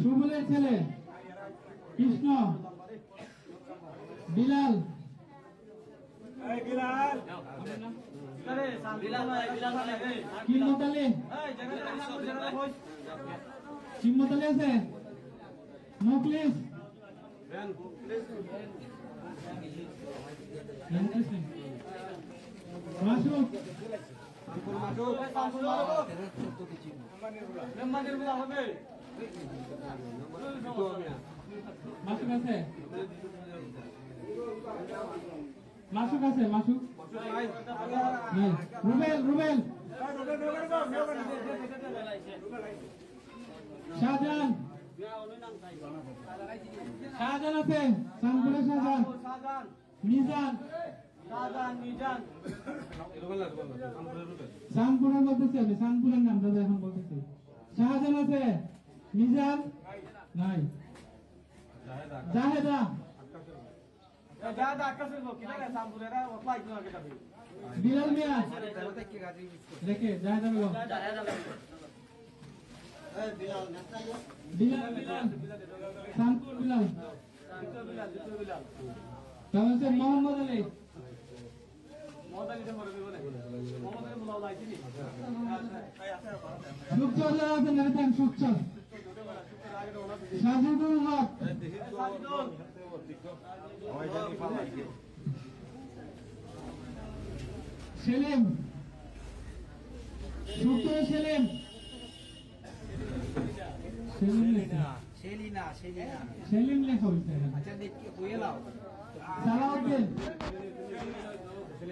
সুবলের ছেলে কৃষ্ণ। বিলাল। কিম্মতালি আছে? মুখলিস। মাসুক মাসুক আছে মাসুক রুবেল রুবেল শাহজাহান আছে মিজান সানপুরে বলতেছি আমি সানপুরের নাম দাদা এখন বলতেছি। শাহজাহান আছে? মিজান নাই। জাহেদা? বিলাল মিয়া? দেখে জাহেদা বেগম বিলাল বিলাল সানপুর বিলাল। তারপর মোহাম্মদ আলী। সুখচর যারা আছেন এখানে সুখচর সাজিদুল হক। সেলিম। সুখচর সেলিম। সেলিনা সেলিনা সেলিম লেখা হয়েছে আচ্ছা দেখি হয়ে সালাউদ্দিন।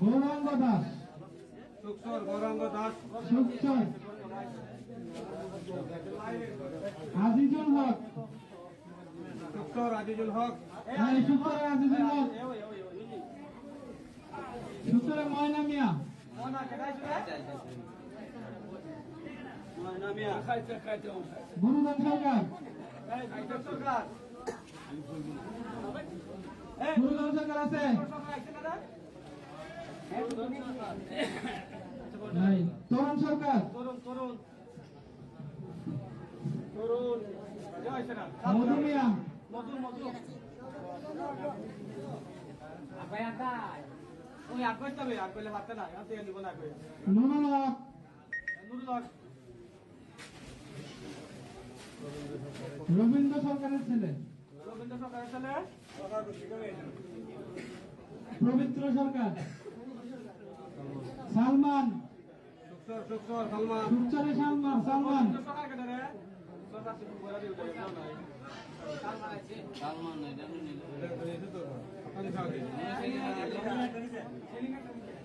গৌরাঙ্গ দাস। গৌরাঙ্গ দাস আজিজুল হক। ডক্টর আজিজুল হক হ্যাঁ আজিজুল হক। সুখচরের ময়না মিয়া। গুরুদান সরকার। গুরুদান সরকার আছে? নাই। তরুণ সরকার। মধু মিয়া। নুরুল হক রবীন্দ্র সরকারের ছেলে পবিত্র সরকার সালমান ডক্টর ডক্টর সালমান সুখচরে সালমান সালমান সালমান ইবনে ফুলান না একটা দেওয়া হয়েছে না বের হচ্ছে সরকার। সালমান। দিতে সালমান সালমান। সালমান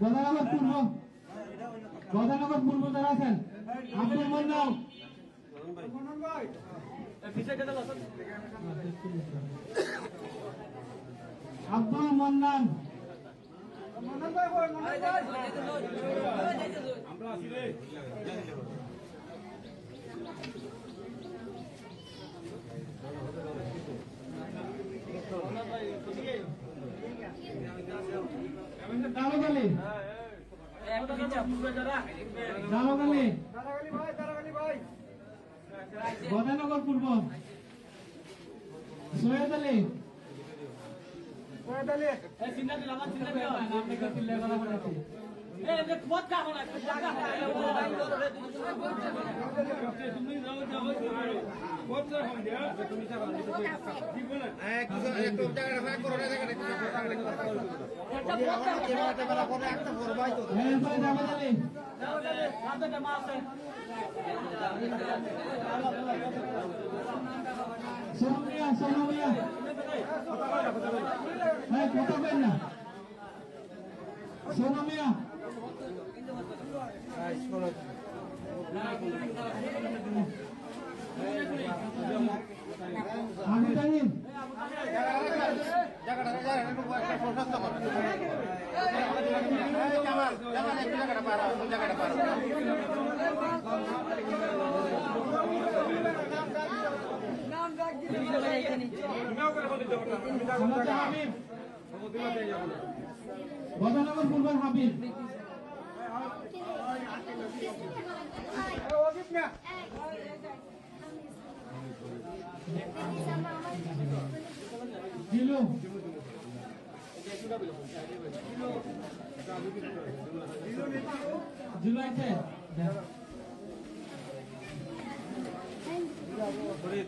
গদানগর পূর্ব গদানগর পূর্ব যারা আছেন আব্দুল মন্নাও আব্দুল মন্নান দারোগালি। দারোগালি। গদানগর পূর্ব। সৈয়দ আলী। জামাত আলী। সোনু মিয়া সোনু মিয়া হ্যাঁ কথা বলেন না সোনু মিয়া আমি জানি আমাদের হাবিব গদানগর পূর্বের হাবিব জিলু জিলু আছে ফরিদ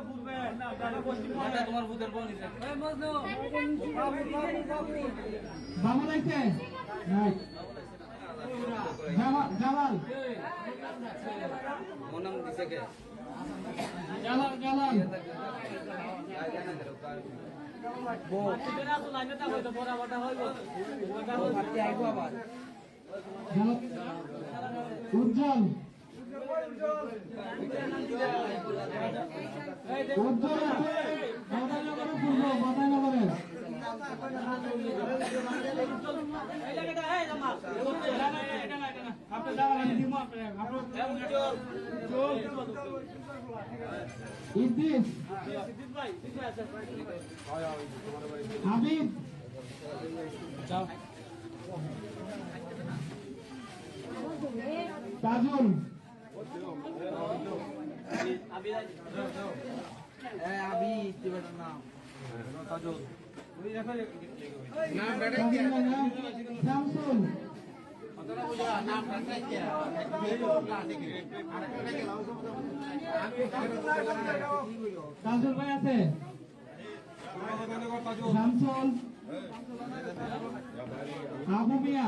জামাল জামাল মনাম দিছে কে আবার জালাল উজ্জ্বল আছে গদানগরের ইদ্রিস হাবিব তাজুল নাম তাজুল না, শামসুল তাজুল ভাই আছে? শামসুল? আবু মিয়া?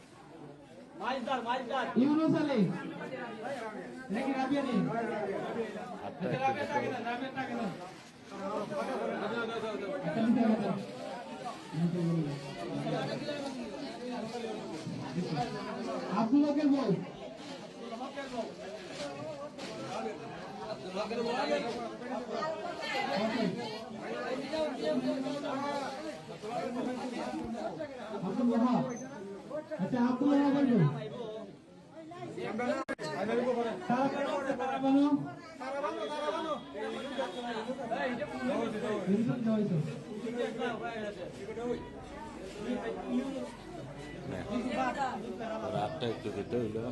থাকে না আচ্ছা নিতে হবে আব্দুল হকের বউ আব্দুল ওহাব। আচ্ছা আব্দুল হইতো রাতটা একটু দিতে হইল আব্দুল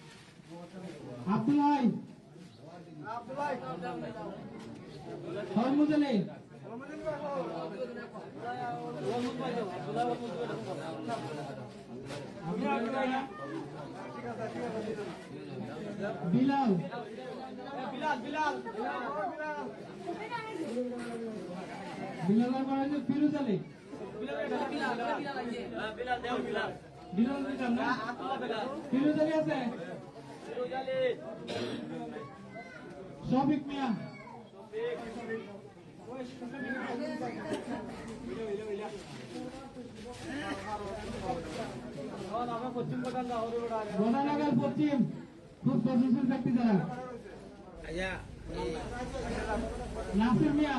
দেন রেডি আছে আব্দুল ভাই হরমুদ আলী বিলাল। বিলাল আর বড় ফিরোজ আলী বিলাল দিলাম না ফিরোজ আলী আছে? শফিক মিয়া। গোদানগর পশ্চিম খুব প্রশংসিত ব্যক্তি যারা। এই নাসির মিয়া।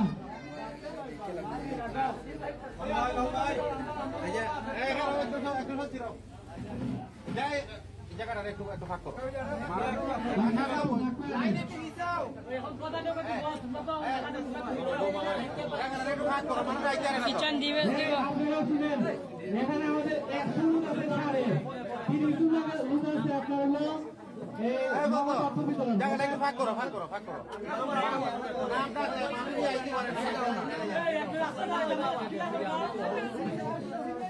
আচ্ছা কিচেন দিবে এই আপনারা শুনেন, এখানে আমাদের একশো লোক আছে ছাড়ে তিরিশ লোক লোক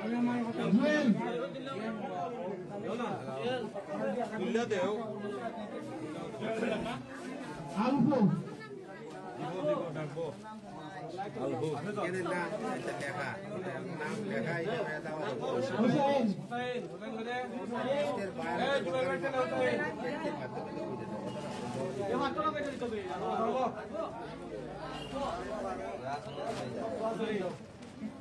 পারব ময়ূরপুর ময়ূরদিন আছে শরীফুদ্দিন শরীফ আছে জুয়েল তুললে দেও আলফু ডাকবো আলবো হোসেন আমির হোসেন আমির হোসেন আছে সত্য মিয়া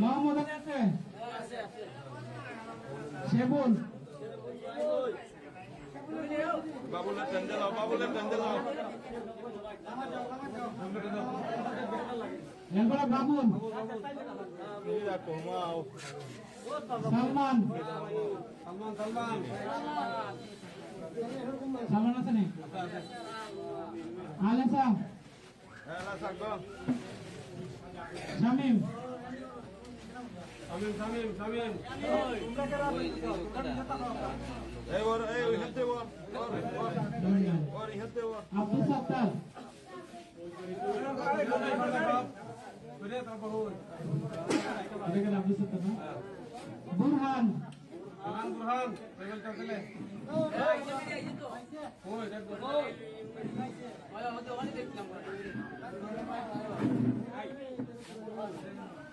মোহাম্মদ আলী আছে শেবুল বাবুলের টেন্ডে লাও বাবুলের টেন্ডে লাও এরপরে বাবুল কমাও সালমান সালমান আছে। নি আলেসা হ্যাঁ না থাকব শামিম এই ওর এই ওই হাতে ওর ওর ওর ওর এই হাতে ওর আব্দুল সাত্তার এটা আব্দুল সাত্তার না বুরহান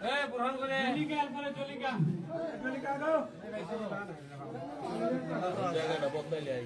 এই বুরহান করে চলিকা এরপরে জলিকা। জায়গাটা বদলাইলে আই।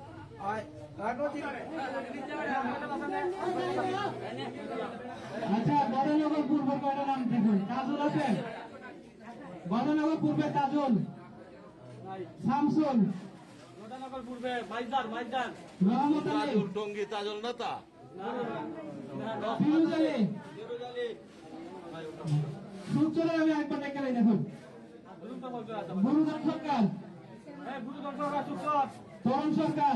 আচ্ছা বড়নগর পূর্ব কয়টা নাম দেখুন? কাজল আছে বড়নগর পূর্বে কাজল শামসুল। গোদানগর পূর্বে মাইজদার মাইজদার রহমত আলী। তাজল টঙ্গি তাজল নাতা। ফিরোজ আলী। সূর্যরে আমি একবার ডেকে লাই দেখুন। আছে সরকার। তরুণ সরকার।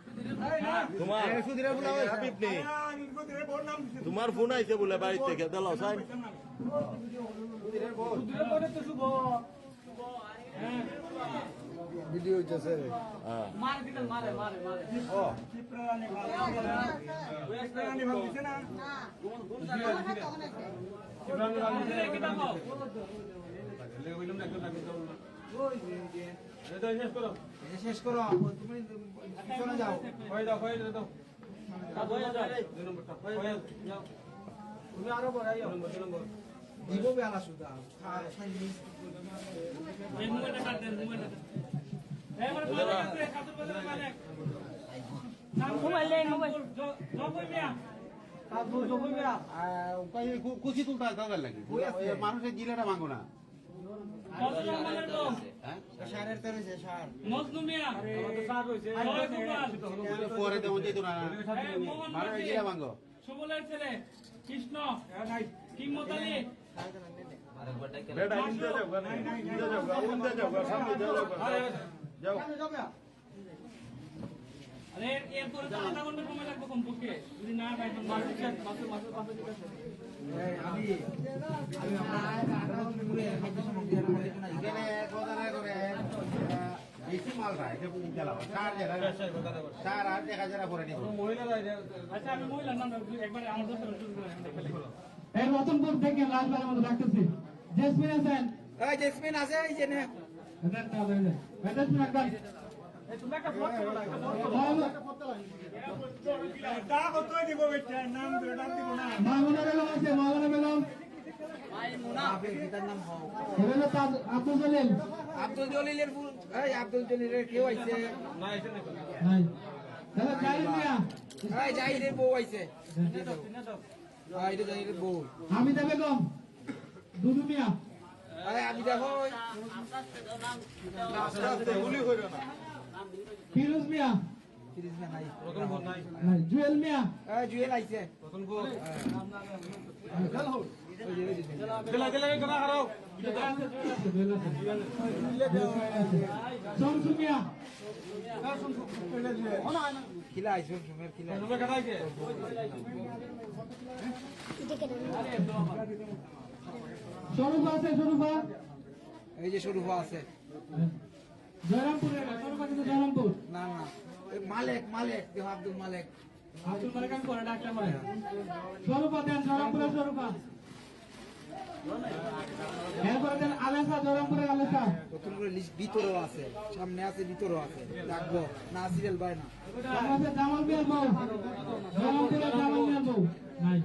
তোমার তোমার ফোন আইছে বলে বাড়ি থেকে। দিলাও সাইন। দুধের পরে তো শুভ। হ্যাঁ মারে দিলে মারে মারে মারে ও প্রাণী ভাবছে না দিলে কি দাও শেষ করো তুমি পিছনে যাও। তুমি আরও বড় আইও দিব বেলা সুদা কুচি তুলতে লাগে। মানুষের জিলেটা মাঙ্গো না। সুবলের ছেলে কৃষ্ণ এরপরে তো আধা ঘণ্টা সময় লাগবে কমপক্ষে যদি না পাই তো মাসে মাসে মাসে মাসে মাসে এই, আমি বেশি মাল রায় এটা চালাবো সার জায়গা সার আর দেখা যারা পরে নিব। আচ্ছা আমি মহিলার নাম একবার আমার দোস্ত শুরু করে এই রতনপুর থেকে লাস্টবারের মতো ডাকতেছি জেসমিন আছেন? এই জেসমিন আছে এই যে নে না। মামুনা বেগম আছে মামুনা বেগম আব্দুল জলিল। আব্দুল জলিলের ফুল। এই আব্দুল জলিলের কেউ আইছে? নাই। তাহলে জাহিদ মিয়া। এই জাহিদের বউ আইছে। জাহিদের বউ। হামিদা বেগম দুদু মিয়া। এই আমি দেখো ফিরোজ মিয়া। জুয়েল মিয়া। এই জুয়েল আইছে। ওই যে, ওই যে, শমসু মিয়া খিলা আইছে সুমের খিলা শরুফা আছে শরুফা এই যে শরুফা আছে জয়রামপুরে শরুফা কিন্তু জয়রামপুর না না মালেক মালেক দেখো আব্দুল মালেক আব্দুল মালিক আমি পরে ডাকলাম শরুফা দেন জয়রামপুরে শরুফা এরপরে দেন আলেসা জয়রামপুরের আলেসা। নতুন করে লিস্ট ভিতরেও আছে সামনে আছে ভিতরেও আছে। লাগবো না সিরিয়াল বাই না। আছে জামাল মিয়ার বউ। জয়রামপুরের জামাল মিয়ার বউ। নাই।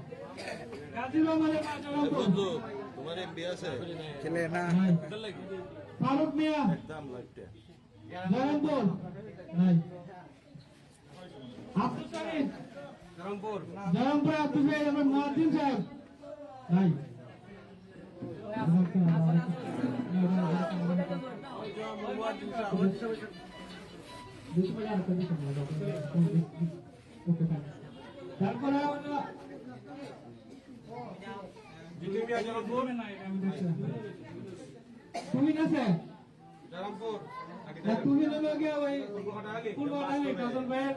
কাজী রহমানের বন্ধু তোমার এমবি আছে? খেলে না। ফারুক মিয়া। দাম লাগতে জয়রামপুর। নাই। আব্দুল শহীদ রংপুর জয়রামপুর আব্দুল শহীদ আমার সাহেব। নাই। তারপরে তুমি আছে রংপুর তুমি লোক গিয়ে ওই পূর্বটালি কাজল ভাইয়ের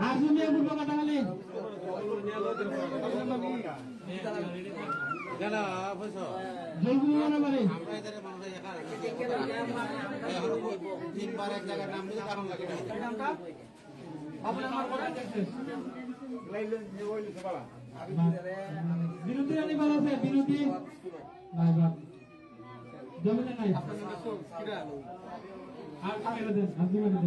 আর তুমি বুড়ো কাটা খালি জলগুলো মনে পারে তিনবার এক জায়গায় নাম নিয়ে কারণ জমিনে নাই আর মেরে দেন আর মেরে দেন?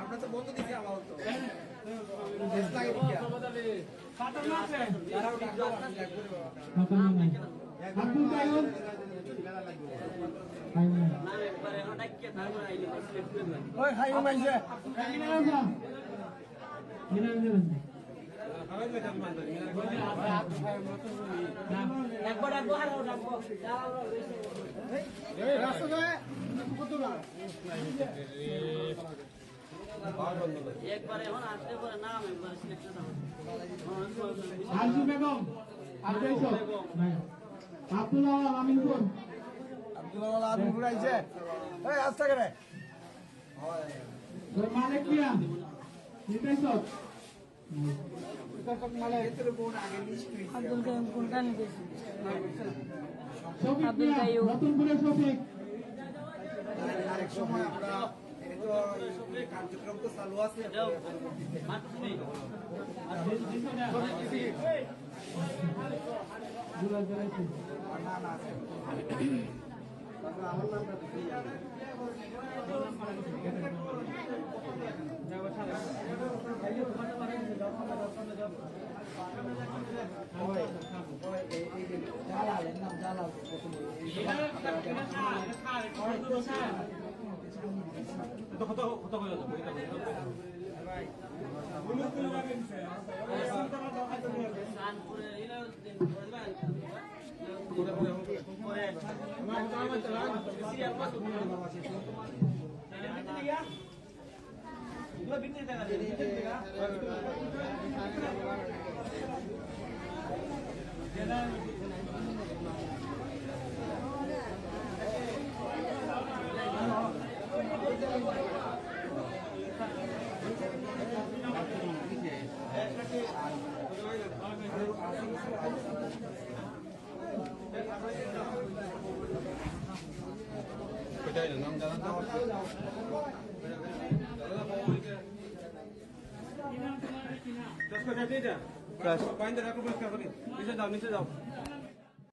আমরা তো বন্ধ দিছি আমার তো পাতল আছে আব্দুল কাইয়ুম ওই হাই মাইছে কত না আরজু বেগম নাই আব্দুল্লাহ আমিনপুর আব্দুল্লাহ আমিনপুর আইছে। এই রাস্তা করে। মালিক মিয়া মানে শফিক মিয়া নতুনপুরে শফিক। আরেক সময় আমরা এটা তো এই কার্যক্রম তো চালু আছে দুলা জড়াইছে জালাল এর নাম জালাল दस पैसा ठीक है पाँच हज़ार रुपये नीचे जाओ नीचे जाओ